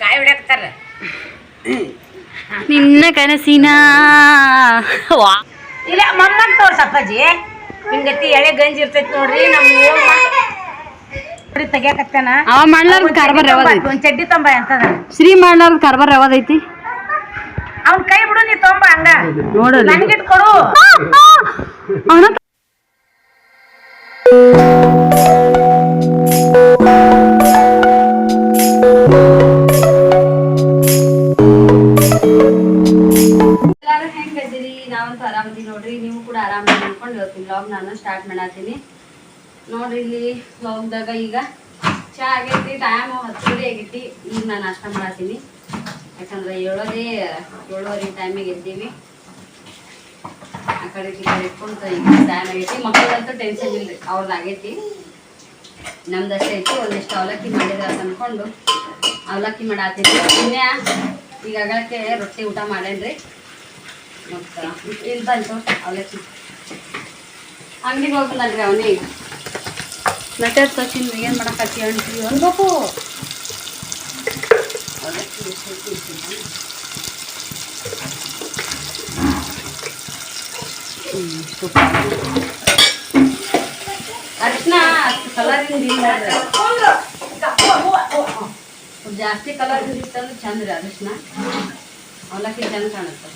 ಕಾಯಿ ಹೊಡ್ಯಾಕ್ತಾರ ನಿನ್ನ ಕನಸಿನ ವಾ ಇಲ್ಲ ಮಮ್ಮನ್ ತೋರ್ಸ ಅಪ್ಪಾಜಿ ಹಿಂಗತಿ ಎಳೆ ಗಂಜಿ ಇರ್ತೈತಿ ನೋಡ್ರಿ ನಮ್ಮ ನೋಡಿ ತೆಗ್ಯಾಕತ್ತಾನ. ಅವ ಮಾಡ್ಲಾರ್ದ ಕಾರ್ಬಾರ್ ಯಾವ್ದೈತಿ ಒಂದ್ ಚಡ್ಡಿ ತೊಂಬ ಅಂತದ ಶ್ರೀ ಮಾಡ್ಲಾರ್ದ ಕಾರ್ಬಾರ್ ಯಾವ್ದೈತಿ ಅವ್ನ ಕೈ ಬಿಡು ನೀ ತೊಂಬ ಹಂಗ. ನೋಡಲ್ಲ ನನಗಿಟ್ ಕೊಡು. ಅವನ ನೋಡ್ರಿ, ನೀವು ಕೂಡ ಆರಾಮಾಗಿ ಮಾಡ್ಕೊಂಡು ಇವತ್ತಿನ ಬ್ಲಾಗ್ ನಾನು ಸ್ಟಾರ್ಟ್ ಮಾಡತ್ತೀನಿ. ನೋಡ್ರಿ ಇಲ್ಲಿ ಬ್ಲಾಗ್ದಾಗ ಈಗ ಚಾ ಆಗೈತಿ ಟೈಮ್ ಹತ್ತುವರೆ ಆಗೈತಿ. ಈಗ ನಾನು ನಾಷ್ಟ ಮಾಡತ್ತೀನಿ. ಯಾಕಂದ್ರೆ ಏಳೋದೇ ಏಳುವರೆ ಟೈಮಿಗೆ ಎದ್ದೀವಿ ಆ ಕಡೆ ಈ ಕಡೆ ಇಟ್ಕೊಂಡು ಈಗ ಟೈಮ್ ಆಗೈತಿ. ಮಕ್ಕಳಂತೂ ಟೆನ್ಷನ್ ಇಲ್ರಿ ಅವ್ರದ್ದು ಆಗೈತಿ. ನಮ್ದಷ್ಟೇ ಐತಿ, ಒಂದಿಷ್ಟು ಅವಲಕ್ಕಿ ಮಾಡಿದ್ರೆ ಅಂತ ಅನ್ಕೊಂಡು ಅವಲಕ್ಕಿ ಮಾಡಾತೀನಿ ಇನ್ನೇ ಈಗ ಅಗಳಕ್ಕೆ ರೊಟ್ಟಿ ಊಟ ಮಾಡೇನ್ರಿ. ಮತ್ತು ಇಲ್ಲಿ ಬಂತು ಅವಲಕ್ಕಿ ಅಂಗಡಿಗೆ ಹೋಗ್ಬಂದಲ್ರಿ ಅವನಿಗೆ ನಟೆ ಸಚಿನ್ ಏನು ಮಾಡಕ್ಕೆ ಅಂತೀವಿ ಅನ್ಬೇಕು ಅವಲಕ್ಕಿ ಎಷ್ಟೈತಿ ಇಟ್ಟಿಲ್ಲ. ಹ್ಮ್, ತುಪ್ಪ. ಅರಿಶಿನ ಅಷ್ಟು ಕಲರಿಂದ ಇಲ್ಲ ಸ್ವಲ್ಪ ಜಾಸ್ತಿ ಕಲರ್ ಇತ್ತಂದ್ರೆ ಚಂದ ರೀ ಅರಿಶಿನ ಅವಲಕ್ಕಿ ಚಂದ ಕಾಣುತ್ತೆ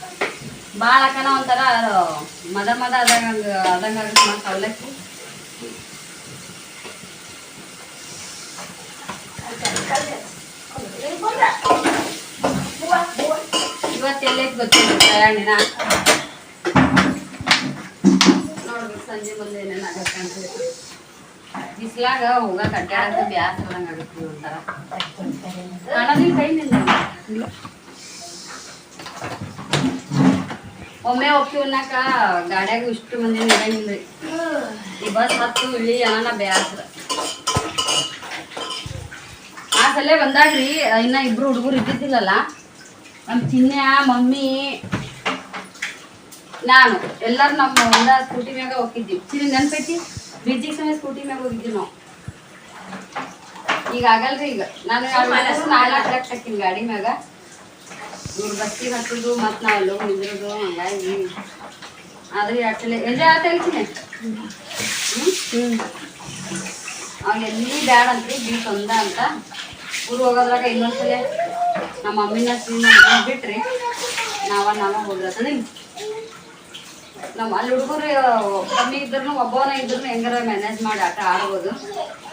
ಭಾಳ ಹಾಕನ ಒಂಥರ ಮದ ಮದ ಆದಂಗ ಆದಂಗ ಆಗುತ್ತೆ ಮತ್ತೆ ಅವಲಕ್ಕಿ ಇವತ್ತು ಎಲ್ಲೈತೆ ಗೊತ್ತಿಲ್ಲ ಪ್ರಯಾಣಿನ ನೋಡ್ಬೇಕು ಸಂಜೆ ಮುಂದೆ ಏನೇನು ಆಗತ್ತೆ ಅಂತ ಹೇಳಿ. ಬಿಸ್ಲಾಗ ಹೋಗಕ್ಕೆ ಅಡ್ಡಾಡಕ್ಕೆ ಬ್ಯಾಸರ ಆಗುತ್ತೆ ಒಂಥರ ಕಾಣೋದಿಲ್ಲ ಕೈ ನಿಂದ ಒಮ್ಮೆ ಒಪ್ಪಿ ಗಾಡ್ಯಾಗ ಇಷ್ಟು ಮಂದಿ ನಿಲ್ಲಂಗಿಲ್ರಿ ಈ ಬಸ್ ಹತ್ತು ಇಳಿ ಅನ್ನ ಬ್ಯಾಸ್ರ. ಆ ಸಲ ಬಂದಾಗ್ರಿ ಇನ್ನ ಇಬ್ರು ಹುಡುಗರು ಇದ್ದಿದ್ದಿಲ್ಲಲ್ಲ? ನಮ್ಮ ಚಿನ್ನ ಮಮ್ಮಿ ನಾನು ಎಲ್ಲರೂ ನಮ್ಮ ಒಂದ ಸ್ಕೂಟಿ ಮ್ಯಾಗ ಹೋಗಿದ್ವಿ ಚಿನ್ನ ನೆನ್ಪೈತಿ? ಬ್ರಿಡ್ಜಿಗೆ ಸಮಯ ಸ್ಕೂಟಿ ಮ್ಯಾಗ ಹೋಗಿದ್ವಿ ನಾವು. ಈಗ ಆಗಲ್ರಿ ಈಗ. ನಾನು ನಾಲ್ಕು ಲಕ್ಷ ಹಾಕಿನಿ ಗಾಡಿ ಮ್ಯಾಗ. ಇವ್ರು ಬಸ್ಸಿಗೆ ಹತ್ತುದು, ಮತ್ತು ನಾವು ಹೋಗಿ ನಿಂದಿರೋದು ಹಂಗಾಗಿ. ಆದ್ರೆ ಆಕ್ಚುಲಿ ಎಂಜಾಯ್ ಆತ ಹೇಳ್ತೀನಿ ಹ್ಞೂ ಅವ್ನು ಎಲ್ಲಿ ಬ್ಯಾಡ ಅಂತ್ರಿ ಬೀ ತೊಂದ ಅಂತ. ಊರು ಹೋಗೋದ್ರಾಗ ಇನ್ನೊಂದ್ಸಲ ನಮ್ಮ ಮಮ್ಮಿನ ಶ್ರೀನ ಬಿಟ್ರಿ, ನಾವ ನಾವ ಹೋಗ್ರತದ ನಮ್ಮ ಅಲ್ಲಿ ಹುಡುಗರು ಕಮ್ಮಿ ಇದ್ರು ಒಬ್ಬವನ ಇದ್ರು ಹೆಂಗಾರ ಮ್ಯಾನೇಜ್ ಮಾಡಿ ಆಟ ಆಡ್ಬೋದು.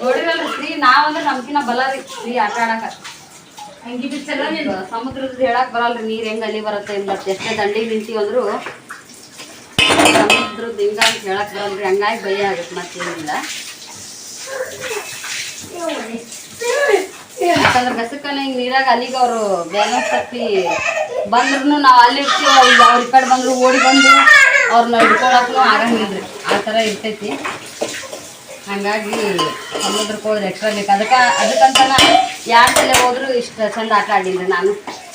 ನೋಡಿರಲ್ರಿ, ಶ್ರೀ ನಾವಂದ್ರೆ ನಮ್ಕಿನ ಬಲ ರೀ, ಶ್ರೀ ಆಟ ಆಡಕ. ಹಂಗಿ ಬಿಚ್ಚಲ್ಲ ನೀನು ಸಮುದ್ರದ ಹೇಳಕ್ ಬರಲ್ರಿ, ನೀರ್ ಹೆಂಗ್ ಅಲ್ಲಿ ಬರುತ್ತೆ ಇಲ್ಲ ಎಷ್ಟೇ ದಂಡಿ ನಿಂತೀವಿ ಅಂದ್ರು ಸಮುದ್ರದ ಹಿಂಗ ಅಂತ ಹೇಳಕ್ ಬರಲ್ರಿ, ಹಂಗಾಗಿ ಭಯ ಆಗತ್ತೆ ಮತ್ತೇನಿಲ್ಲ. ಯಾಕಂದ್ರೆ ಗಸಕನ ಹಿಂಗ್ ನೀರಾಗ ಅಲ್ಲಿಗೆ ಅವರು ಬ್ಯಾಲೆನ್ಸ್ ತಪ್ಪಿ ಬಂದ್ರು ನಾವು ಅಲ್ಲಿ ಇರ್ತೀವಿ ಅವ್ರ ಈ ಕಡೆ ಬಂದ್ರು, ಓಡಿ ಬಂದು ಅವ್ರನ್ನ ಹಿಡ್ಕೊಳಕ್ಕೂ ಆಗಂಗಿಲ್ರಿ. ಆ ಥರ ಇರ್ತೈತಿ. ಹಂಗಾಗಿ ಸಮುದ್ರಕ್ಕೆ ಹೋದ್ರೆ ಎಕ್ಸ್ಟ್ರಾ ಬೇಕು. ಅದಕ್ಕೆ, ಅದಕ್ಕಂತನ ಯಾರ ಮೇಲೆ ಹೋದ್ರು ಇಷ್ಟು, ಚಂದ ಆಟ ಆಡಿಲ್ಲ ನಾನು.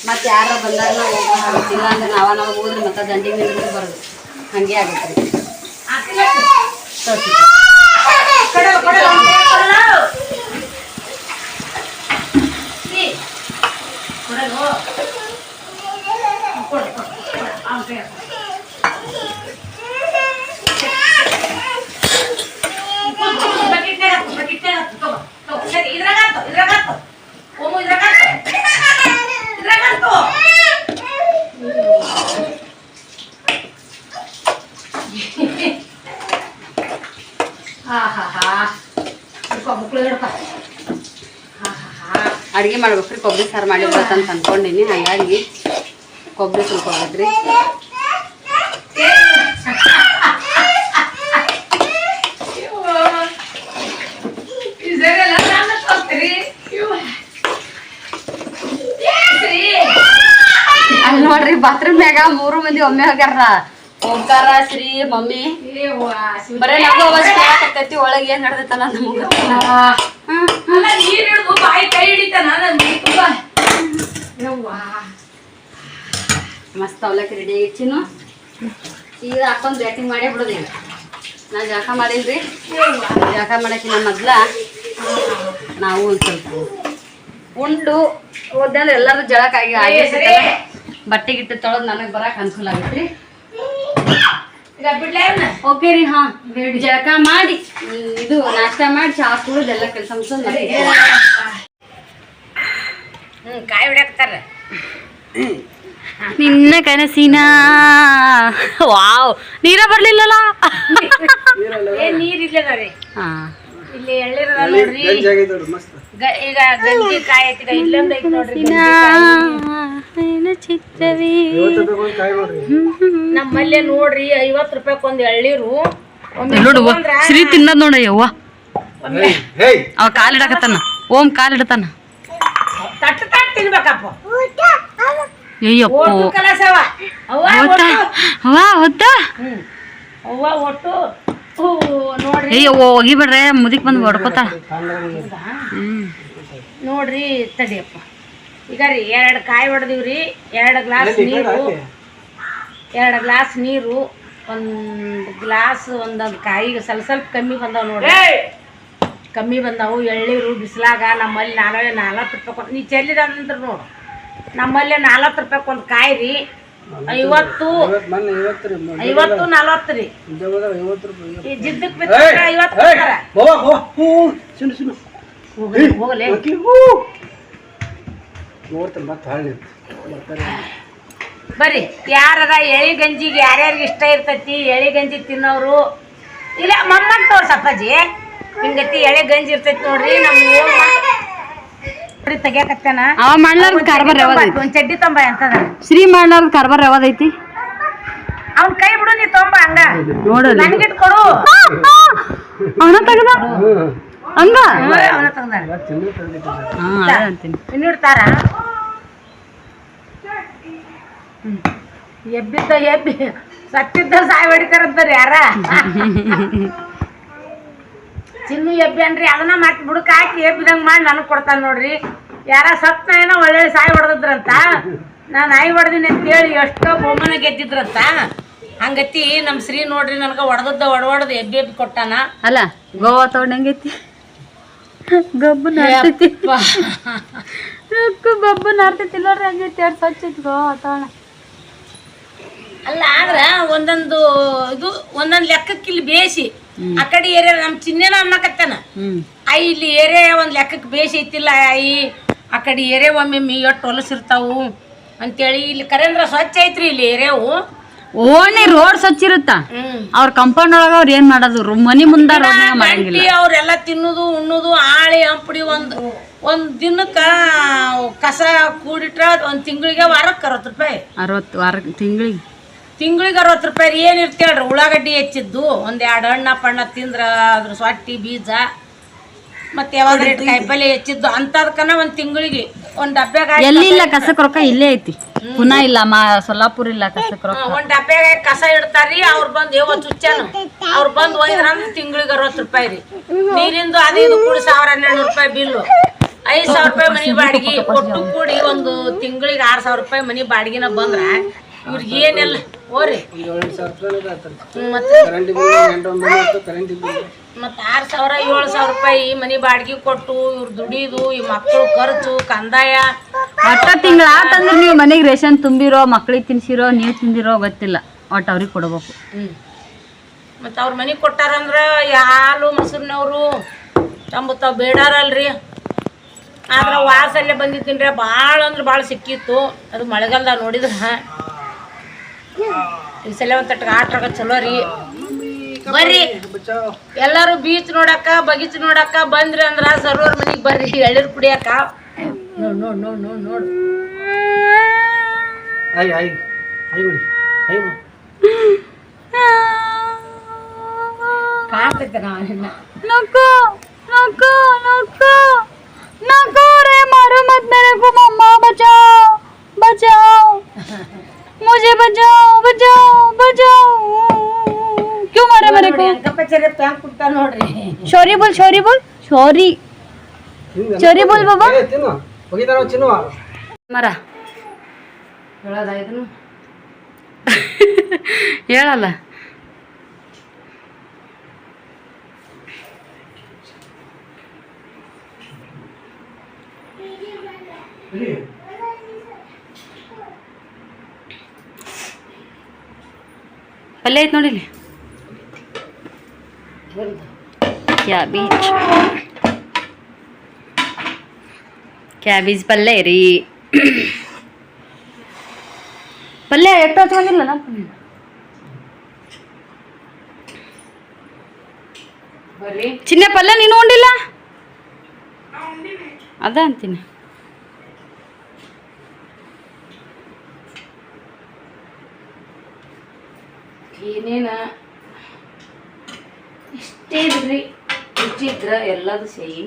ಮತ್ತೆ ಯಾರೋ ಬಂದಾಗ ಹೋಗೋದಿಲ್ಲ ಅಂದ್ರೆ ನಾವ ನಾವು ಹೋದ್ರೆ ಮತ್ತೆ ದಂಡಿ ಮೇಲೆ ಬರೋದು. ಹಂಗೆ ಆಗುತ್ತೆ ರೀ ತೋರ್ಸಿ. ಕೊಡಲ್ಲ ಕೊಡಲ್ಲ ಅವ್ನ್ ಕೈ ಕೊಡಲ್ಲ ಈ, ಕೊಡಲ್ಲ ಕೊಡು ಕೊಡು ಕೊಡು ಅವ್ನ್ ಕೈ ಕೊಡು. ಬಕೆಟ್ನಾಗ ಹಾಕು, ಬಕೆಟ್ನಾಗ ಹಾಕು, ತಗೋ, ತಗೋ. ಸರಿ, ಇದ್ರಾಗ ಹಾಕು, ಇದ್ರಾಗ ಹಾಕು. ಓಮು ಇದ್ರಾಗ ಹಾಕು. ಇದ್ರಾಗ ಹಾಕು. ಆಹಾಹಾ. ಹಿಡ್ಕೊ, ಮುಕ್ಳು ಹಿಡ್ಕೊ. ಆಹಾಹಾ. ಅಡುಗೆ ಮಾಡ್ಬೇಕ್ರಿ ಕೊಬ್ಬರಿ ಸಾರು ಮಾಡಿರ್ಬೇಕಂತ ಅಂತ ಅನ್ಕೊಂಡಿನಿ ಹಾಗಾಗಿ ಕೊಬ್ಬರಿ ಸ್ವಲ್ಪ ಹೋಗದ್ರಿ ಇದೆಲ್ಲ ನನ್ನ ತಪ್ಪ್ರಿ. ಇವ್ವ. ಏನ್ರಿ? ಅಲ್ಲಿ ನೋಡ್ರಿ ಬಾತ್ರೂಮ್ ನ್ಯಾಗ ಮೂರು ಮಂದಿ ಒಮ್ಮೆ ಹೋಗ್ಯಾರ ಓಂಕಾರ ಶ್ರೀ ಮಮ್ಮಿ. ಬರೇ ನಗು ಅವಶ್ಯಕತೆ ಒಳಗೆ ಏನ್ ನಡೆದೈತಲ್ಲ ನಮ್ಗ ನೀರ್ ಹಿಡ್ದು ಬಾಯಿ ಕೈ ಹಿಡಿತಾನ. ಮಸ್ತ್ ಅವಲಕ್ಕಿ ರೆಡಿ ಆಗಿಚ್ಚಿನು ಈಗ ಹಾಕೊಂಡ್ ಬ್ಯಾಟಿಂಗ್ ಮಾಡೇ ಬಿಡೋದು ಈಗ ನಾ ಜಾಕ ಮಾಡಿಲ್ರಿ. ಜಾಕ ಮಾಡಕ್ಕಿನ್ನ ಮೊದ್ಲ ನಾವು ಒಂದ್ ಸ್ವಲ್ಪ ಉಂಡು ಹೋದೆ ಅಂದ್ರೆ ಎಲ್ಲರೂ ಜಳಕಾಗಿ ಆಗಿ. ಬಟ್ಟೆ ಗಿಟ್ಟೆ ತೊಳೆದು ನನಗೆ ಬರಕ್ಕೆ ಅನುಕೂಲ ಆಗುತ್ತೆ ಓಕೆ ರೀ ಹಾ. ಜಳಕ ಮಾಡಿ. ಇದು ನಾಷ್ಟ ಮಾಡಿ ಚಾ ಕುಡಿದು ಎಲ್ಲ ಕೆಲಸ ಮುಗಿಸೋದು ಹ್ಮ್ ಕಾಯಿ ಹೊಡ್ಯಾಕ್ತಾರ ನಿನ್ನ ಕನಸಿನ. ವಾವ್. ನೀರ ಬರ್ಲಿಲ್ಲಲ್ಲ? ಏ ನೀರ್ ಇಲ್ಲದ ರೀ ಹಾ. ಇಲ್ಲಿ ಎಳ್ಳಿರದ ನೋಡ್ರಿ. ಗ- ಈಗ ಗಂಜಿ ಕಾಯಿ ಐತಿ ಈಗ ಇಲ್ಲೊಂದ್ ಐತಿ ನೋಡ್ರಿ. ಚಿತ್ರವೇ ನಮ್ಮಲ್ಲೇ ನೋಡ್ರಿ ಐವತ್ ರೂಪಾಯಿ ಒಂದ್ ಎಳ್ಳಿರು ನೋಡು ಶ್ರೀ ತಿನ್ನದ್ ನೋಡ ಯವ್ವ ಒಮ್ಮೆ ಅವ ಕಾಲಿಡಕತ್ತಾನ ಓಂ ಕಾಲಿಡತಾನ ತಟ್ ತಟ್ ತಿನ್ಬೇಕಪ್ಪ. ಅಯ್ಯಪ್ಪ. ಹೊತ್ತ ಅವ್ವ ಹೊತ್ತ ಅವ್ವ ಒಟ್ಟು. ಹೂ ನೋಡ್ರಿ. ಹೋಗಿ ಒಗಿಬೇಡ್ರೆ ಮುದಿಕ್ ಬಂದು ಹೊಡ್ಕೋತ. ನೋಡ್ರಿ ತಡಿಯಪ್ಪ ಈಗ ರೀ ಎರಡು ಕಾಯಿ ಹೊಡೆದಿವ್ರಿ ಎರಡು ಗ್ಲಾಸ್ ನೀರು. ಎರಡು ಗ್ಲಾಸ್ ನೀರು ಒಂದು ಗ್ಲಾಸ್ ಒಂದೊಂದು ಕಾಯಿಗೆ ಸ್ವಲ್ಪ ಸ್ವಲ್ಪ ಕಮ್ಮಿ ಬಂದಾವ ನೋಡ್ರಿ. ಕಮ್ಮಿ ಬಂದಾವು ಎಳ್ಳೀರು ಬಿಸಿಲಾಗ ನಮ್ಮಲ್ಲಿ ನಾಲ್ವೇ ನಾಲ್ಕು ರೂಪಾಯಿ ಕೊಟ್ಟು ನೀ ಚೆಲ್ಲಿದ ಅಂದ್ರೆ ನೋಡು. ನಮ್ಮಲ್ಲಿ ನಾಲ್ಕು ರೂಪಾಯಿ ಒಂದು ಕಾಯಿ ರೀ ಐವತ್ತು. ಐವತ್ತು ನಲವತ್ತು ರೀ. ಈ ಜಿದ್ದಕ್ಕೆ ಐವತ್ತು ಕೊಡ್ತಾರ. ಹೋಗ್ಲಿ, ಹೋಗ್ಲಿ. ಬರ್ರಿ ಯಾರದ ಎಳಿ ಗಂಜಿಗೆ ಯಾರ್ಯಾರಿಗೆ ಇಷ್ಟ ಇರ್ತೈತಿ ಎಳಿ ಗಂಜಿ ತಿನ್ನೋರು? ಇಲ್ಲ ಮಮ್ಮನ್ ತೋರ್ಸಪ್ಪಾಜಿ ಹಿಂಗತಿ ಎಳೆ ಗಂಜಿ ಇರ್ತೈತಿ ನೋಡ್ರಿ ನಮ್ಮ ತೆಗಿಯಕತ್ತೇನ? ಅವ ಮಾಡ್ಲಾರ್ದ ಕಾರ್ಬಾರ್ ಐತಿ? ಒಂದ್ ಚಡ್ಡಿ ತೊಂಬ ಅಂತದ ಶ್ರೀ ಮಾಡ್ಲಾರ್ದ ಕಾರ್ಬಾರ್ ಯಾವ್ದೈತಿ ಅವ್ನ ಕೈ ಬಿಡು ನೀ ತೊಂಬ ಹಂಗ. ನೋಡು ನನ್ಗಿಟ್ ಕೊಡು. ಅವನ ತೆಗ್ದ? ಹಂಗ? ಅವನ ತಂದ ಹಾ ಅಂತೀನಿ. ಇನ್ನಿಡ್ತಾರ ಎಬ್ಬಿದ್ದ ಎಬ್ಬಿ. ಸತ್ತಿದ್ದ ಸಾಯ್ ಹೊಡಿತಾರಂತಾರ ಯಾರ? ಚಿನ್ನು ಎಬ್ಬೇನ್ರಿ ಅದನ್ನ ಮತ್ತೆ ಬುಡಕ್ ಹಾಕಿ ಎಬ್ಬಿದಂಗ್ ಮಾಡಿ ನನಗ್ ಕೊಡ್ತಾನ ನೋಡ್ರಿ. ಯಾರ ಸತ್ನ ಏನೋ ಒಳ್ಳೆ ಸಾಯಿ ಹೊಡೆದ್ರಂತ ನಾ ನಾಯಿ ಹೊಡೆದಿನಿ ಅಂತ ಹೇಳಿ ಎಷ್ಟೋ ಬೊಮ್ಮನ ಗೆದ್ದಿದ್ರಂತ. ಹಂಗತಿ ನಮ್ ಶ್ರೀ ನೋಡ್ರಿ ನನಗೆ ಹೊಡೆದದ್ದ ಒಡ ಹೊಡೆದು ಎಬ್ಬಿ ಎಬ್ಬಿ ಕೊಟ್ಟಾನ. ಅಲ್ಲ ಗೋವಾ ತಗೊಂಡಂಗೈತಿ ಗಬ್ಬು ನಾರ್ತೈತಿ. ಬಬ್ಬು ನಾರ್ತೈತಿ ನೋಡ್ರಿ ಹಂಗೈತಿ? ಎರಡು ಸ್ವಚ್ಛ ಐತಿ ಗೋವಾ ತಗೋಣ ಅಲ್ಲ ಆದ್ರ ಒಂದೊಂದು ಇದು ಒಂದೊಂದು ಲೆಕ್ಕಕ್ಕೆ ಇಲ್ಲಿ ಬೇಸಿ ಆ ಕಡೆ ಏರಿಯಾ ನಮ್ ಚಿನ್ನೇನ ಅನ್ನಕತ್ತಾನ. ಐ ಇಲ್ಲಿ ಏರಿಯಾ ಒಂದ್ ಲೆಕ್ಕಕ್ಕೆ ಬೇಸಿ ಐತಿಲ್ಲ ಐ. ಆ ಕಡೆ ಏರಿಯಾ ಒಮ್ಮೆ ಎಷ್ಟು ಹೊಲಸಿರ್ತಾವು ಅಂತೇಳಿ ಇಲ್ಲಿ ಕರೇಂದ್ರ ಸ್ವಚ್ಛ ಐತ್ರಿ ಇಲ್ಲಿ ಏರಿಯಾವು. ಓಣಿ ರೋಡ್ ಸ್ವಚ್ಛ ಇರುತ್ತ? ಅವ್ರ ಕಂಪೌಂಡ್ ಒಳಗ ಅವ್ರ ಏನ್ ಮಾಡೋದು? ಮನಿ ಮುಂದ ಮಾಡಂಗಿಲ್ಲ. ಅವ್ರೆಲ್ಲ ತಿನ್ನುದು ಉಣ್ಣುದು ಆಳಿ ಹಂಪಡಿ ಒಂದ್ ಒಂದ್ ದಿನಕ್ಕ ಕಸ ಕೂಡಿಟ್ರ ಒಂದ್ ತಿಂಗಳಿಗೆ ವಾರಕ್ಕೆ ಅರವತ್ತು ರೂಪಾಯಿ. ಅರವತ್ತು ವಾರ ತಿಂಗಳಿಗೆ? ತಿಂಗಳಿಗೆ ಅರವತ್ತು ರೂಪಾಯಿ ರೀ ಏನು ಇರ್ತೇಳ್ರಿ ಉಳ್ಳಾಗಡ್ಡಿ ಹೆಚ್ಚಿದ್ದು ಒಂದೆರಡು ಎರಡು ಹಣ್ಣ ಪಣ್ಣ ತಿಂದ್ರ ಅದ್ರ ಸೊಟ್ಟಿ ಬೀಜ ಮತ್ತೆ ಯಾವಾಗ ರೇಟ್ ಕಾಯಿಪಲ್ಲೆ ಹೆಚ್ಚಿದ್ದು ಅಂತದಕ್ಕನ ಒಂದ್ ತಿಂಗಳಿಗೆ ಒಂದ್ ಡಬ್ಬ್ಯಾಗ ಎಲ್ಲಿ ಇಲ್ಲ ಕಸಕ್ ರೊಕ್ಕ ಇಲ್ಲೇ ಐತಿ. ಪುನಃ ಇಲ್ಲ ಮಾ ಸೊಲ್ಲಾಪುರ ಇಲ್ಲ ಕಸಕ್ ರೊಕ್ಕ. ಒಂದ್ ಡಬ್ಬ್ಯಾಗ ಕಸ ಇಡ್ತಾರ್ರಿ ಅವ್ರು ಬಂದ್ ಏವ ಚುಚ್ಚಾನು. ಅವ್ರು ಬಂದ್ ಒಯ್ದ್ರ ಅಂದ್ರೆ ತಿಂಗಳಿಗೆ ಅರವತ್ತು ರೂಪಾಯಿ ರೀ. ನೀರಿಂದು ಅದು ಕೂಡ ಸಾವಿರ ಹನ್ನೆರಡು ರೂಪಾಯಿ ಬಿಲ್ಲು. ಐದ್ ಸಾವಿರ ರೂಪಾಯಿ ಮನಿ ಬಾಡಿಗೆ ಒಟ್ಟು ಕೂಡಿ ಒಂದು ತಿಂಗಳಿಗೆ ಆರ್ ಸಾವಿರ ರೂಪಾಯಿ ಮನಿ ಬಾಡಿಗೆನ ಬಂದ್ರ ಇವ್ರಿಗೆ ಏನೆಲ್ಲ ಓರಿ ಮತ್ತು ಆರ್ ಸಾವಿರ ಏಳು ಸಾವಿರ ರೂಪಾಯಿ ಮನಿ ಬಾಡಿಗೆ ಕೊಟ್ಟು ಇವ್ರು ದುಡಿದು ಈ ಮಕ್ಕಳು ಖರ್ಚು ಕಂದಾಯ. ಒಟ್ಟ ತಿಂಗಳ ಆತಂದ್ರೆ ನೀವು ಮನೆಗೆ ರೇಷನ್ ತುಂಬಿರೋ ಮಕ್ಳಿಗೆ ತಿನ್ಸಿರೋ ನೀವು ತಿಂದಿರೋ ಗೊತ್ತಿಲ್ಲ. ಒಟ್ಟು ಅವ್ರಿಗೆ ಕೊಡ್ಬೇಕು. ಮತ್ತು ಅವ್ರ ಮನೆಗೆ ಕೊಟ್ಟಾರಂದ್ರೆ ಹಾಲು ಮೊಸರಿನವರು ತಂಬು ತಾವು ಬೇಡಾರಲ್ರಿ. ಆದ್ರೆ ವಾಸಲ್ಲೇ ರೀ ಭಾಳ ಅಂದ್ರೆ ಭಾಳ ಸಿಕ್ಕಿತ್ತು. ಅದು ಮಳೆಗಾಲದಾಗ ನೋಡಿದ್ರ. ಈ ಸಲ ಒಂದು ತಟ್ಟಿಗೆ ಆಟ ಚಲೋ ರೀ. ಬರ್ರಿ. ಎಲ್ಲರೂ ಬೀಚ್ ನೋಡಕ್ಕ ಬಗೀಚ್ ನೋಡಕ್ಕ ಬಂದ್ರಿ ಅಂದ್ರ ಸರ್ವರ್ ಮನೆಗೆ ಬರ್ರಿ ಎಳ್ನೀರು ಕುಡಿಯಾಕ ನೋಡ್ ನೋಡ್ ನೋಡ್ ನೋಡ್ ನೋಡ್ ಐ ಐ ಐ ಬಿಡಿ ಕಾಣ್ತೈತೆ ಚಾಕ್ ಕುಡ್ತಾ ನೋಡ್ರಿ ಶೌರಿ ಬೋಲ್ ಶೌರಿ ಬೋಲ್ ಶೌರಿ ಶೌರಿ ಬೋಲ್ ಬಾಬಾ ತಿನ್ನು ಹೋಗಿದಾರ ಚಿನ್ನು ಮರ ಹೇಳೋದಾಯ್ತು ಹೇಳಲ್ಲ ಪಲ್ಯ ಐತೆ ನೋಡಿಲಿ ಕ್ಯಾಬೇಜ್ ಕ್ಯಾಬೇಜ್ ಪಲ್ಯ ರೀ ಪಲ್ಯ ಎಷ್ಟು ಹಚ್ಕೊಂಡಿಲ್ಲ ನಾ? ಚಿನ್ನ ಪಲ್ಯ ನೀನು ಉಂಡಿಲ್ಲ? ಅದ ಅಂತೀನಿ. ಇಷ್ಟೇ ಇದ್ರಿ. ರುಚಿ ಇದ್ರ ಎಲ್ಲದು ಸೇಯಿ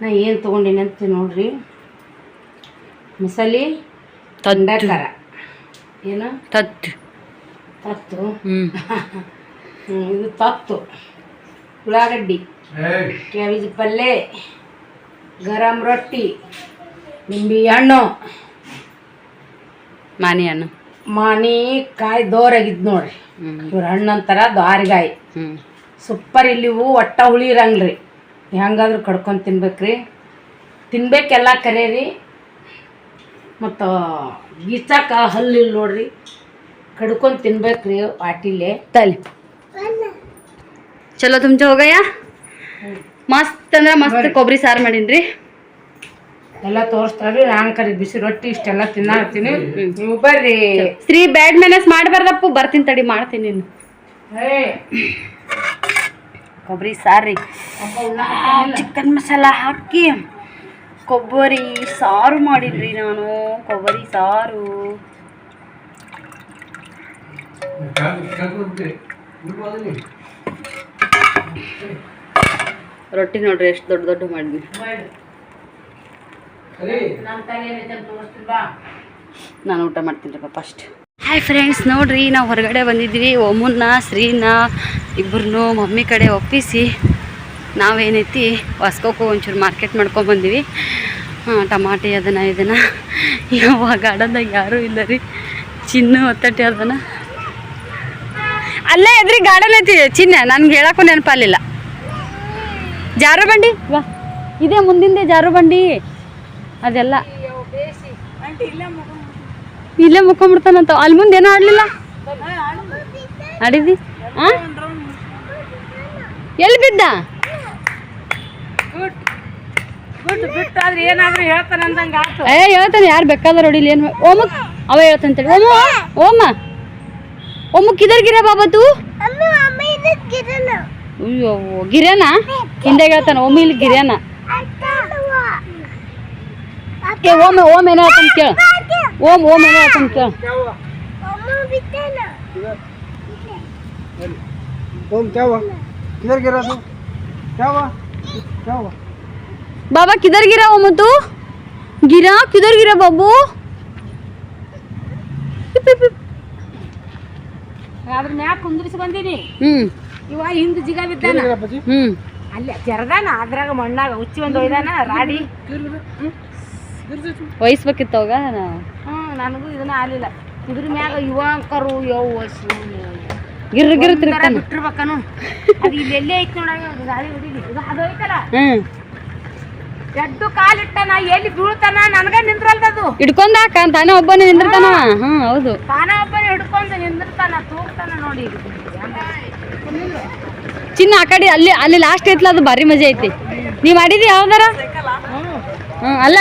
ನಾ ಏನು ತೊಗೊಂಡಿನಿ ಅಂತ ನೋಡ್ರಿ. ಮಸಾಲೆ ತಂಡಕರ ಏನು? ತತ್ತು. ತತ್ತು? ಹ್ಮ್, ಇದು ತತ್ತು. ಉಳ್ಳಾಗಡ್ಡಿ. ಕ್ಯಾಬೇಜ್ ಪಲ್ಯ ಗರಂ ರೊಟ್ಟಿ. ನಿಂಬೆ ಹಣ್ಣು. ಮಾನಿ ಹಣ್ಣು. ಮಾನಿ ಕಾಯಿ ದೋರಾಗಿದ್ದು ನೋಡ್ರಿ. ಹ್ಞೂ ಇವ್ರ ಹಣ್ಣು ಅಂತಾರ ದಾರಿಗಾಯಿ. ಹ್ಞೂ ಸೂಪರ್ ಇಲ್ಲಿ ಇವು ಒಟ್ಟ ಹುಳಿ ರೀ ಹೆಂಗಾದ್ರೂ ಕಡ್ಕೊಂಡು ತಿನ್ಬೇಕ್ರಿ. ತಿನ್ಬೇಕೆಲ್ಲ ಕರೆ ರೀ ಮತ್ತು ಗೀಚಾಕ ಹಲ್ಲಿಲ್ಲ ನೋಡ್ರಿ. ಕಡ್ಕೊಂಡು ತಿನ್ಬೇಕ್ರಿ ವಾಟಿಲೆ ತಲೆ. ಚಲೋ ತುಂಬ ಹೋಗಯ್ಯ? ಮಸ್ತ್ ಅಂದ್ರೆ ಮಸ್ತ್ ಕೊಬ್ಬರಿ ಸಾರು ಮಾಡೀನ್ರಿ. ಎಲ್ಲ ತೋರಿಸ್ತಾರ್ರಿ ನಾನು ಕರಿ ಬಿಸಿ ರೊಟ್ಟಿ ಇಷ್ಟೆಲ್ಲ ತಿನ್ನತ್ತೀನಿ ನೀವು ಬರ್ರಿ. ಶ್ರೀ ಬ್ಯಾಡ್ ಮ್ಯಾನೇಜ್ ಮಾಡಬಾರ್ದಪ್ಪು ಬರ್ತೀನಿ ತಡಿ ಮಾಡ್ತೀನಿ ನೀನು ಕೊಬ್ಬರಿ ಸಾರಿ ಚಿಕನ್ ಮಸಾಲ ಹಾಕಿ ಕೊಬ್ಬರಿ ಸಾರು ಮಾಡಿದ್ರಿ ನಾನು. ಕೊಬ್ಬರಿ ಸಾರು. ರೊಟ್ಟಿ ನೋಡ್ರಿ ಎಷ್ಟು ದೊಡ್ಡ ದೊಡ್ಡ ಮಾಡಿದ್ವಿ ನಾನು ಊಟ ಮಾಡ್ತೀನಿ ರೀ ಫಸ್ಟ್ ಹಾಯ್ ಫ್ರೆಂಡ್ಸ್ ನೋಡ್ರಿ, ನಾವು ಹೊರಗಡೆ ಬಂದಿದ್ವಿ. ಒಮ್ಮನ್ನ, ಶ್ರೀನ ಇಬ್ಬರನ್ನು ಮಮ್ಮಿ ಕಡೆ ಒಪ್ಪಿಸಿ ನಾವೇನೈತಿ, ಹೊಸ್ಕೋಕು ಒಂಚೂರು ಮಾರ್ಕೆಟ್ ಮಾಡ್ಕೊಂಡು ಬಂದೀವಿ. ಹಾಂ, ಟಮಾಟಿ ಅದನ್ನ ಇದನ್ನು ಯಾವ ಗಾರ್ಡನ್ದಾಗ ಯಾರೂ ಇಲ್ಲ ರೀ. ಚಿನ್ನ ಒತ್ತಟ್ಟಿ ಅದನ್ನು ಅಲ್ಲೇ ಇದ್ರಿ ಗಾರ್ಡನ್ ಐತಿ. ಚಿನ್ನ, ನನ್ಗೆ ಹೇಳಕ್ಕೂ ನೆನಪಾಲಿಲ್ಲ ಜಾರು ಬಂಡಿ ವಾ. ಇದೇ ಮುಂದಿಂದೆ ಜಾರು ಬಂಡಿ ಅದೆಲ್ಲ ಇಲ್ಲೇ ಮುಕ್ಕೊಂಬಿಡ್ತಾನಂತ ಅಲ್ಲಿ ಮುಂದೆ ಏನೋ ಆಡ್ಲಿಲ್ಲ? ಆಡಿದಿ ಎಲ್ಲಿ ಬಿದ್ದ? ಏ ಹೇಳ್ತಾನೆ. ಯಾರು ಬೇಕಾದ್ರೆ ಹೊಡಿಲಿ. ಏನು ಓಮಕ್ ಅವ ಹೇಳ್ತಾನೆ ಓಮ? ಓಮ? ಓಮ ಕಿದರ್ ಗಿರ ಬಾಬತು ಅಯ್ಯೋ ಗಿರ್ಯಾನ ಹಿಂದೆ ಹೇಳ್ತಾನ ಓಮ ಇಲ್ಲಿ ಗಿರ್ಯಾನ ಓಮ್ ಓಮ ಓಮ್ ಏನೋ ಹೇಳ್ತಾನೆ ಕೇಳ. ಓಂ ಓಂ ಏನೋ ಆತಂತ ಓಂ ಕ್ಯಾವ ಕಿದರ್ ಗಿರೋದು ಕ್ಯಾವ ಕ್ಯಾವ ಬಾಬಾ ಕಿದರ್ ಗಿರ ಓ ಮತ್ತು ಗಿರಾ ಕಿದರ್ ಗಿರ ಬಾಬು ಅದ್ರ ಮ್ಯಾಗ ಕುಂದ್ರಿಸಿ ಬಂದೀನಿ. ಹ್ಮ್. ಇವ ಹಿಂದ ಜಿಗ ಬಿದ್ದಾನ ಹ್ಮ್. ಅಲ್ಲೇ ತೆರದಾನ ಅದ್ರಾಗ ಮಣ್ಣಾಗ ಉಚ್ಚಿ ಒಂದು ಒಯ್ದಾನ ರಾಡಿ. ವಹಿಸ್ಬೇಕಿತ್ತು ಅವಾಗ? ನಾವು ಹ್ಞೂ ನನಗೂ ಇದನ್ನ ಆಗಲಿಲ್ಲ. ಇದ್ರ ಮ್ಯಾಗ ಯುವಕರು ಯವ್ವ ಗಿರ್ ಗಿರ್ ತಿರ್ತಾನ ಬಿಟ್ಟಿರ್ಬೇಕನು. ಅದು ಇಲ್ಲೆಲ್ಲೇ ಐತಿ ನೋಡಂಗ ಗಾಳಿ ಹೊಡಿಲಿ. ಇದು ಅದು ಐತಲ್ಲ? ಹ್ಮ್. ಎದ್ದು ಕಾಲಿಟ್ಟ ನಾ ಎಲ್ಲಿ ಬೀಳ್ತಾನ ನನಗ ನಿಂದ್ರಲ್ದದು. ಹಿಡ್ಕೊಂಡಾಕ ತಾನೇ ಒಬ್ಬನೇ ನಿಂದಿರ್ತಾನ. ಹ್ಮ್ ಹೌದು. ತಾನೇ ಒಬ್ಬನೇ ಹಿಡ್ಕೊಂಡು ನಿಂದಿರ್ತಾನ ತೂಗ್ತಾನ ನೋಡಿ ಚಿನ್ನ ಆ ಕಡೆ ಅಲ್ಲಿ ಅಲ್ಲಿ ಲಾಸ್ಟ್ ಐತ್ಲ ಅದು ಭಾರಿ ಮಜಾ ಐತಿ. ನೀವ್ ಮಾಡಿದಿ ಯಾವ್ದಾರ? ಹ್ಮ್ ಅಲ್ಲ.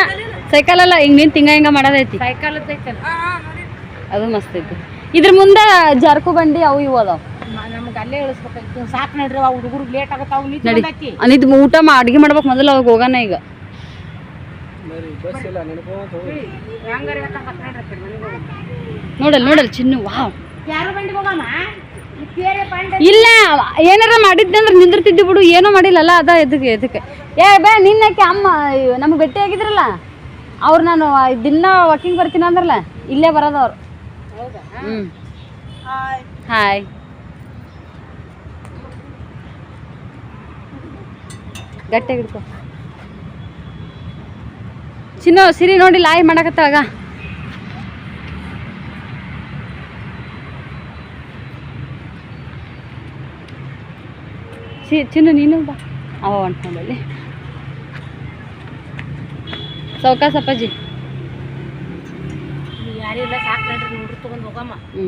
ಸೈಕಲ್ ಅಲ್ಲ ಹಿಂಗ್ ನಿಂತ ಹಿಂಗ ಹಿಂಗ ಮಾಡೋದೈತಿ. ಸೈಕಲ್ ಸೈಕಲ್ ಅದು ಮಸ್ತ್ ಐತಿ. ಇದ್ರ ಮುಂದೆ ಜಾರ್ಕು ಬಂಡಿ ಅವು ಇವು ಅದಾವ. ನಮ್ಗೆ ಅಲ್ಲೇ ಇಳಿಸ್ಬೇಕಾಯ್ತು ಸಾಕು ನೋಡ್ರಿ ಅವ್ ಹುಡುಗರು ಲೇಟ್ ಆಗುತ್ತೆ ಅವ್ ನಿಂತು ಅನಿದ್ ಊಟ ಅಡ್ಗೆ ಮಾಡ್ಬೇಕು ಮೊದಲು ಅವಾಗ ಹೋಗೋಣ ಈಗ. ನೋಡಲ್ ನೋಡಲ್ ಚಿನ್ನು ವಾವ್. ಇಲ್ಲ ಏನಾರ ಮಾಡಿದ್ದೆ ಅಂದ್ರೆ ನಿಂದಿರ್ತಿದ್ದಿ ಬಿಡು ಏನೂ ಮಾಡಿಲ್ಲಲ್ಲ ಅದ ಎದಕ್ಕೆ ಎದಕ್ಕೆ. ಏ ಬೇ ನಿನ್ನಕ್ಕೆ ಅಮ್ಮ ನಮ್ಗೆ ಭೇಟಿ ಆಗಿದ್ರಲ್ಲ? ಅವ್ರು ನಾನು ದಿನ ವಾಕಿಂಗ್ ಬರ್ತೀನಿ ಅಂದ್ರಲ್ಲ ಇಲ್ಲೇ ಬರೋದು ಅವ್ರು. ಹ್ಞೂ ಹಾಯ್ ಗಟ್ಟಿಯಾಗಿ ಹಿಡ್ಕೊ. ಚಿನ್ನು ಸಿರಿ ನೋಡಿ ಲಾಯ್ ಮಾಡಕತ್ತಾಗ ಸಿ ಚಿನ್ನು ನೀನು ಬಾ. ಅವ ಅಂಟ್ಕೊಂಡಲ್ಲಿ ಸೌಕಾಸ್ ಅಪ್ಪಾಜಿ. ಇಲ್ಲ ಸಾಕು ನಡ್ರಿ ನೋಡ್ರಿ ತೊಗೊಂಡು ಹೋಗಮ್ಮ. ಹ್ಞೂ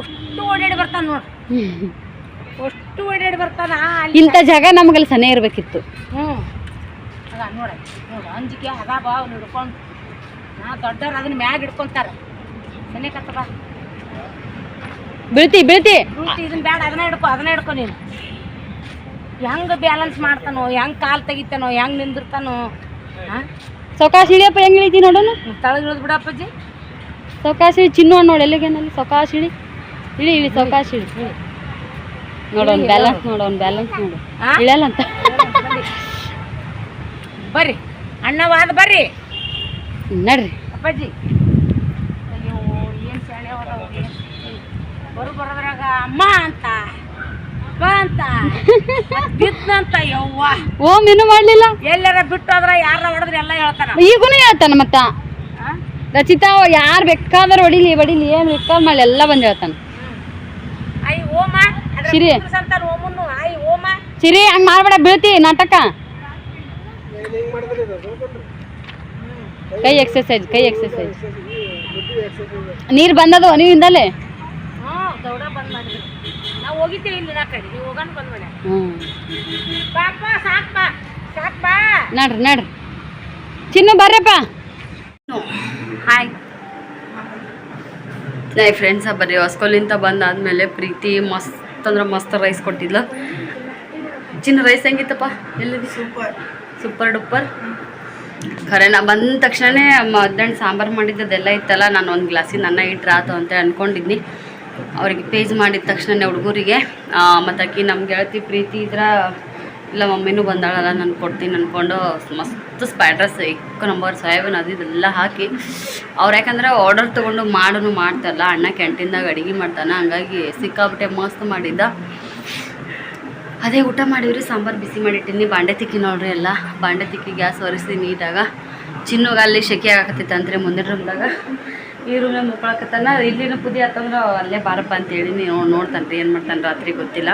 ಅಷ್ಟು ಓಡಾಡಿ ಬರ್ತಾನ ನೋಡ್ರಿ ಅಷ್ಟು ಓಡಾಡಿ ಬರ್ತಾನ ಇಂಥ ಜಾಗ ನಮಗಲ್ಲಿ ಸನೇ ಇರಬೇಕಿತ್ತು. ಹ್ಞೂ ಅದ ನೋಡ ನೋಡು ಅಂಜಿಕೆ ಅದ ಬಾ ಅವ್ನು ಹಿಡ್ಕೊಂಡು. ನಾ ದೊಡ್ಡವ್ರು ಅದನ್ನ ಮ್ಯಾಗ ಹಿಡ್ಕೊಂತಾರೆ. ಸನೇ ಕತ್ತ ಬಾ ಬೀಳ್ತಿ. ಬೀಳ್ತಿ ಇದನ್ನ ಬೇಡ ಅದನ್ನ ಹಿಡ್ಕೊ ಅದನ್ನ ಹಿಡ್ಕೊ ನೀನು. ಹೆಂಗೆ ಬ್ಯಾಲೆನ್ಸ್ ಮಾಡ್ತಾನೋ ಹೆಂಗೆ ಕಾಲು ತೆಗಿತಾನೋ ಹೆಂಗೆ ನಿಂದಿರ್ತಾನೋ ಹಾಂ? ಸೊಕಾಶ ಇಳಿಯಪ್ಪ ಹೆಂಗ್ ಇಳಿತಿ ನೋಡೋಣ ತಳಗ್ ಇಳಿದ್ ಬಿಡಪ್ಪಾಜಿ ಸೌಕಾಶ ಇಳಿ ಚಿನ್ನ ನೋಡಿ ಎಲ್ಲಿಗೇನಲ್ಲಿ ಸೌಕಾಶ ಇಳಿ ಇಳಿ ಇಳಿ ಸೊಕಾಶ ಇಳಿ ನೋಡೋನ್ ಬ್ಯಾಲೆನ್ಸ್ ನೋಡೋನ್ ಬ್ಯಾಲೆನ್ಸ್ ನೋಡು ಇಳಲ್ಲ ಅಂತ ಬರ್ರಿ ಅಣ್ಣವಾದ ಬರ್ರಿ. ನಡ್ರಿ. ಅಪ್ಪಾಜಿ. ಅಯ್ಯೋ ಏನು ಶಾಣೆ ಹೋದವು ಬರು ಬರೋದ್ರಾಗ ಅಮ್ಮ ಅಂತ. ಅಂತ. ಬಿದ್ದಂತ ಯವ್ವ. ಓಮ್ ಇನ್ನೂ ಮಾಡ್ಲಿಲ್ಲ? ಎಲ್ಲಾರ ಬಿಟ್ಟು ಹೋದ್ರ ಯಾರ ಹೊಡೆದ್ರೆ ಎಲ್ಲ ಹೇಳ್ತಾನ. ಈಗೂನು ಹೇಳ್ತಾನ ಮತ್ತ? ರಚಿತಾ ಯಾರು ಬೇಕಾದ್ರೆ ಹೊಡಿಲಿ ಹೊಡಿಲಿ ಏನು ಬೇಕಾದ್ರೆ ಮಾಡಿ ಎಲ್ಲ ಬಂದು ಹೇಳ್ತಾನ. ಅಯ್ಯ ಓಮ. ಸಿರಿ. ಓಮನ್ನು. ಓಮ. ಸಿರಿ ಹಂಗ್ ಮಾಡ್ಬೇಡ ಬೀಳ್ತಿ ನಾಟಕ. ಕೈ ಎಕ್ಸರ್ಸೈಜ್ ಕೈ ಎಕ್ಸರ್ಸೈಜ್ ನೀರ್ ಬಂದದು ನೀವು ಹ್ಞೂ ದೌಡ ಬಂದ್ ಮಾಡಿದ್ರಿ ನಾವು ಇಲ್ಲ ಇಲ್ಲಿ ನಾ ಕಡೆ ನೀವು ಹೋಗೋಣ ಬಂದ್ ಮಾಡ್ಯಾರ ಹ್ಞೂ ಬಾಪ ಸಾಕ್ ಬಾ ಸಾಕ್ ಬಾ. ನಡ್ರಿ ನಡ್ರಿ. ಚಿನ್ನು ಬರ್ರಪ್ಪ. ಹಾಯ್ ನಾಯಿ ಫ್ರೆಂಡ್ಸ ಬರ್ರಿ. ಹೊಸ್ಕೊಲಿಂದ ಬಂದಾದ್ಮೇಲೆ ಪ್ರೀತಿ ಮಸ್ತ್ ಅಂದ್ರೆ ಮಸ್ತ್ ರೈಸ್ ಕೊಟ್ಟಿದ್ಲ. ಚಿನ್ನ ರೈಸ್ ಹೆಂಗಿತ್ತಪ್ಪ? ಎಲ್ಲಿದೆ? ಸೂಪರ್ ಸೂಪರ್ ಡೂಪರ್ ಖರೆ ನಾ ಬಂದ ತಕ್ಷಣನೇ ಮಧ್ಯಾಹ್ನ ಸಾಂಬಾರು ಮಾಡಿದ್ದೆಲ್ಲ ಇತ್ತಲ್ಲ ನಾನು ಒಂದು ಗ್ಲಾಸಿಗೆ ನನ್ನ ಇಟ್ರಾತು ಆತು ಅಂತ ಅಂದ್ಕೊಂಡಿದ್ನಿ ಅವ್ರಿಗೆ ಪೇಜ್ ಮಾಡಿದ ತಕ್ಷಣನೇ ಹುಡುಗರಿಗೆ ಮತ್ತು ಆಕಿ ನಮ್ಮ ಗೆಳತಿ ಪ್ರೀತಿ ಇದ್ರ, ಇಲ್ಲ ಮಮ್ಮಿನೂ ಬಂದಾಳಲ್ಲ, ನಾನು ಕೊಡ್ತೀನಿ ಅಂದ್ಕೊಂಡು ಮಸ್ತ್ ಸ್ಪೈಡ್ರಸ್ ಇಕ್ಕ ನಂಬರ್ ಸಾಯಬನ್ ಅದು ಇದೆಲ್ಲ ಹಾಕಿ, ಅವ್ರು ಯಾಕಂದ್ರೆ ಆರ್ಡರ್ ತೊಗೊಂಡು ಮಾಡೋನು ಮಾಡ್ತಾರಲ್ಲ, ಅಣ್ಣ ಕ್ಯಾಂಟೀನ್ದಾಗ ಅಡುಗೆ ಮಾಡ್ತಾನೆ, ಹಂಗಾಗಿ ಸಿಕ್ಕಾಬಿಟ್ಟೆ ಮಸ್ತ್ ಮಾಡಿದ್ದ. ಅದೇ ಊಟ ಮಾಡಿವ್ರಿ, ಸಾಂಬಾರು ಬಿಸಿ ಮಾಡಿಟ್ಟಿನಿ, ಬಾಂಡೆ ತಿಕ್ಕಿ ನೋಡ್ರಿ ಎಲ್ಲ, ಬಾಂಡೆ ತಿಕ್ಕಿ ಗ್ಯಾಸ್ ಒರೆಸಿ ನೀಟಾಗ, ಚಿನ್ನಗ ಶೆಕೆ ಆಗಕತ್ತೈತೆ ಅಂದ್ರೆ ಮುಂದಿನ ರೂಮ್ದಾಗ ಈ ರೂಮ್ನಾಗ ಮುಕ್ಕೊಳಕತ್ತಾನ. ಇಲ್ಲಿನ ಪುದಿ ಆತಂದ್ರೆ ಅಲ್ಲೇ ಬಾರಪ್ಪ ಅಂತೇಳಿ ನೀವು ನೋಡ್ತಾನೆ ರೀ ಏನು ಮಾಡ್ತಾನೆ ರಾತ್ರಿ ಗೊತ್ತಿಲ್ಲ.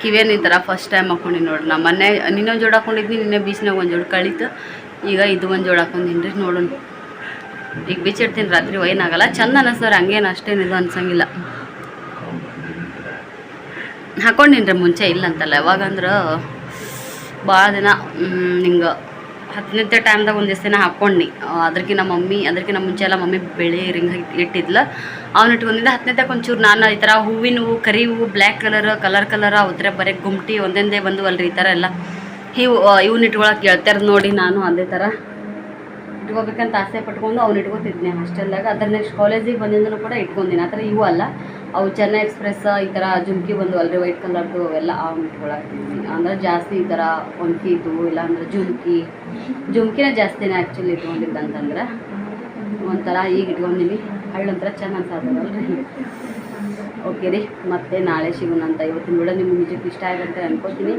ಕಿವೇನು ಈ ಫಸ್ಟ್ ಟೈಮ್ ಹಾಕೊಂಡಿ ನೋಡ್ರಿ ನಾ ಮೊನ್ನೆ ನಿನ್ನೊಂದು ಜೋಡಿ ಹಾಕೊಂಡಿದ್ನಿ, ನಿನ್ನೆ ಬೀಚ್ನಾಗ ಒಂದು ಜೋಡಿ ಕಳೀತು. ಈಗ ಇದು ಒಂದು ಜೋಡ ಹಾಕೊಂಡಿನಿ ರೀ ನೋಡೋಣ. ಈಗ ಬಿಚ್ಚಿಡ್ತೀನಿ ರಾತ್ರಿ ಒಯ್ನಾಗಲ್ಲ ಚಂದ ಅನಿಸ್ತವ್ರೆ ಹಂಗೇನು ಇದು ಅನ್ಸಂಗಿಲ್ಲ. ಹಾಕೊಂಡಿನ್ರಿ ಮುಂಚೆ ಇಲ್ಲ ಅಂತಲ್ಲ ಯಾವಾಗಂದ್ರೆ ಭಾಳ ದಿನ ಹಿಂಗೆ ಹತ್ತನೇತೆ ಟೈಮ್ದಾಗ ಒಂದು ದಿವಸ ಹಾಕ್ಕೊಂಡು ಅದ್ರಕ್ಕಿ ನಮ್ಮ ಮಮ್ಮಿ ಅದಕ್ಕಿಂತ ಮುಂಚೆ ಎಲ್ಲ ಮಮ್ಮಿ ಬೆಳೆ ರಿಂಗ್ ಇಟ್ಟಿದ್ಲ. ಅವ್ನ ಇಟ್ಕೊಂಡಿದ್ದೆ ಹತ್ತನೇತಕ್ಕೆ ಒಂಚೂರು ನಾನು ಈ ಥರ ಹೂವಿನ ಹೂವು ಕರಿ ಹೂವು ಬ್ಲ್ಯಾಕ್ ಕಲರ್ ಕಲರ್ ಕಲರ್ ಥರ ಬರೀ ಗುಮ್ಟಿ ಒಂದೊಂದೇ ಬಂದವಲ್ರಿ ಈ ಥರ ಎಲ್ಲ. ಇವು ಇವ್ನ ಇಟ್ಕೊಳಕ್ಕೆ ಹೇಳ್ತಾರ ನೋಡಿ ನಾನು ಅದೇ ಥರ ಇಟ್ಕೋಬೇಕಂತ ಆಸೆ ಪಟ್ಕೊಂಡು ಅವ್ನು ಇಟ್ಕೊತಿದ್ನಿ ಹಾಸ್ಟೆಲ್ದಾಗ ಅದ್ರ ನೆಕ್ಸ್ಟ್ ಕಾಲೇಜಿಗೆ ಬಂದಿಂದನೂ ಕೂಡ ಇಟ್ಕೊಂಡಿನಿ. ಆ ಥರ ಇವು ಅಲ್ಲ. ಅವು ಚೆನ್ನೈ ಎಕ್ಸ್ಪ್ರೆಸ್, ಈ ಥರ ಜುಮ್ಕಿ ಬಂದು ಅಲ್ರಿ ವೈಟ್ ಕಲರ್ದು ಅವೆಲ್ಲ ಆ ಇಟ್ಕೊಳಕ್ತಿದ್ವಿ ಅಂದ್ರೆ ಜಾಸ್ತಿ ಈ ಥರ ಇದು ಇಲ್ಲ ಅಂದ್ರೆ ಜುಮ್ಕಿ. ಜುಮ್ಕಿನ ಜಾಸ್ತಿನೇ ಆ್ಯಕ್ಚುಲಿ ಇಟ್ಕೊಂಡಿದ್ದ ಅಂತಂದ್ರೆ ಒಂಥರ ಈಗ ಇಟ್ಕೊಂಡಿನಿ. ಹಳ್ಳೊಂಥರ ಚೆನ್ನಾಗಿ ಸಾಧನಲ್ರಿ ಓಕೆ ರೀ, ಮತ್ತೆ ನಾಳೆ ಸಿಗೋಣ ಅಂತ ಇವತ್ತಿನ ವಿಡಿಯೋ ನಿಮ್ಗೆ ನಿಜಕ್ಕೆ ಇಷ್ಟ ಆಗುತ್ತೆ ಅನ್ಕೋತೀನಿ.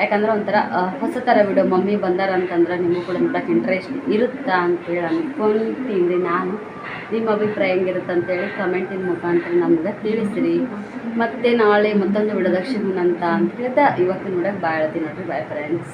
ಯಾಕಂದ್ರೆ ಒಂಥರ ಹೊಸ ಥರ ವಿಡಿಯೋ ಮಮ್ಮಿ ಬಂದಾರ ಅಂತಂದ್ರೆ ನಿಮಗೂ ಕೂಡ ನೋಡೋಕೆ ಇಂಟ್ರೆಸ್ಟ್ ಇರುತ್ತಾ ಅಂತೇಳಿ ಅನ್ಕೊಂತೀನಿ. ನಾನು ನಿಮ್ಮ ಅಭಿಪ್ರಾಯ ಹೆಂಗಿರುತ್ತೆ ಅಂತೇಳಿ ಕಮೆಂಟಿನ ಮುಖಾಂತರ ನಮ್ಗೆ ತಿಳಿಸಿರಿ. ಮತ್ತೆ ನಾಳೆ ಮತ್ತೊಂದು ವಿಡಿಯೋದಾಗ ದಕ್ಷಿಣ ಅಂತ ಅಂತ ಹೇಳ್ತಾ, ಇವತ್ತು ನೋಡೋಕೆ ಬಾಯ್ ಹೇಳ್ತೀನಿ ನೋಡ್ರಿ ಬಾಯ್ ಫ್ರೆಂಡ್ಸ್